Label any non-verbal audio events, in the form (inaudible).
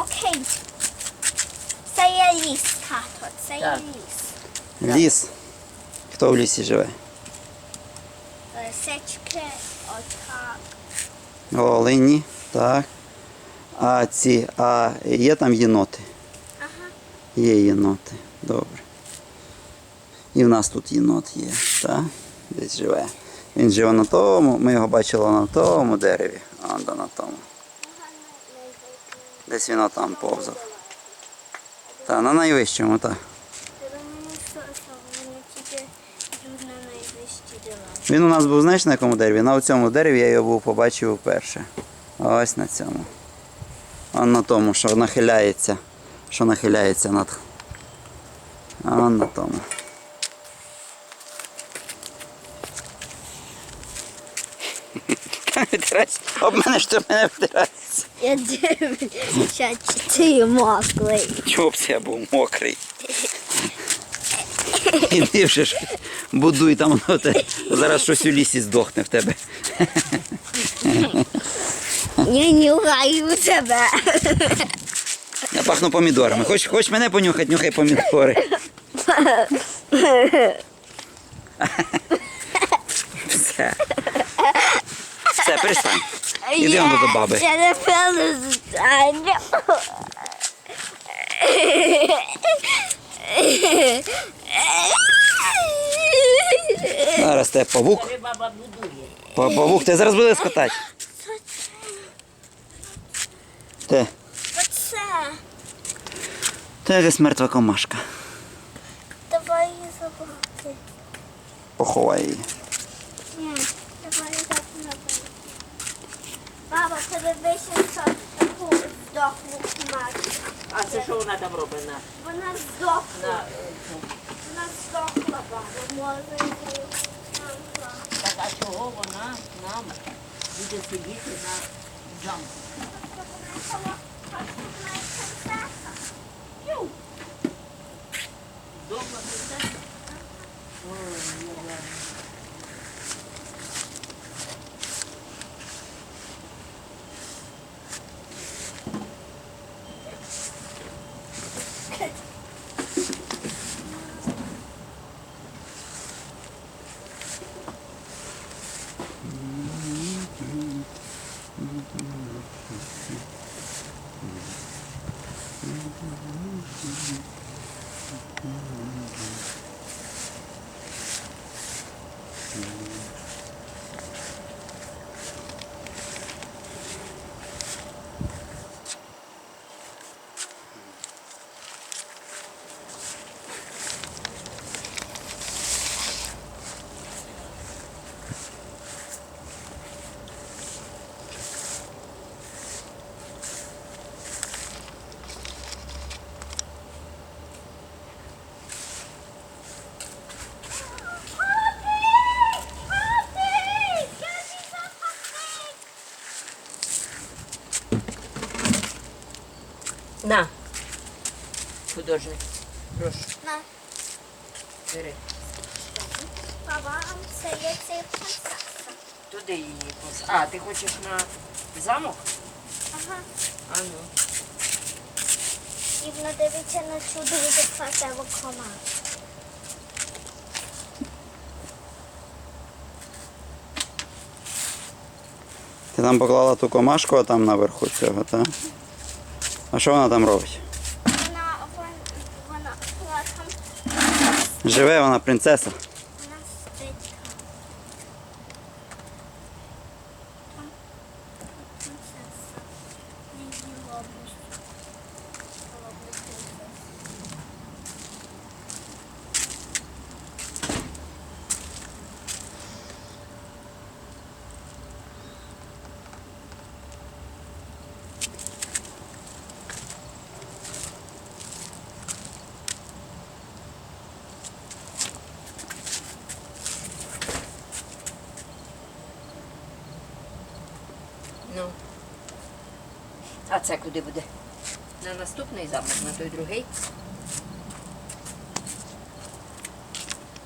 Окей. Це є ліс, тато. Це є Так. ліс. Ліс. Хто в лісі живе? Сечки, отак. Олені, так. А ці, а є там єноти? Ага. Є єноти. Добре. І в нас тут єнот є, так? Десь живе. Він живе на тому, ми його бачили на тому дереві, а на тому. Десь він там повзав. Та, на найвищому, так. Він у нас був, знаєш, на якому дереві? На цьому дереві я його був побачив вперше. Ось на цьому. А на тому, що нахиляється. Що нахиляється над. А на тому. Витирайся. Об мене що мене втирається. Я дивлюся, чи ти мокрий. Чого б це я був мокрий. Іди вже ж будуй там воно те. Зараз щось у лісі здохне в тебе. Я нюхаю тебе. Я пахну помідорами. Хоч, хоч мене понюхати, нюхай помідори. (laughs) Все. Все, перестань. Ідемо до баби. Я не перестану. Зараз тебе павук. Павук, ти зараз буде скотати. Те, Оце. це якась мертва комашка. Давай її забрати. Поховай її. Ні, давай я так не буду. Баба, подивися, що таку здохлу кумачку. А це що вона там робить на, Вона здохла. на е. Вона здохла, баба. Може, Так, а чого вона нам буде сидіти на замку? Дома принцеса? Ой, я ладно. На. Художник. Прошу. На. Бери. Баба, а це є цей принцеса. Туди її пос. А, ти хочеш на замок? Ага. А ну. І вона дивиться на цю дуже красиву команду. Ти там поклала ту комашку, а там наверху цього, так? А що вона там робить? Вона, вона, вона, вона там, Живе вона принцеса. Ну. А це куди буде? На наступний замок, на той другий?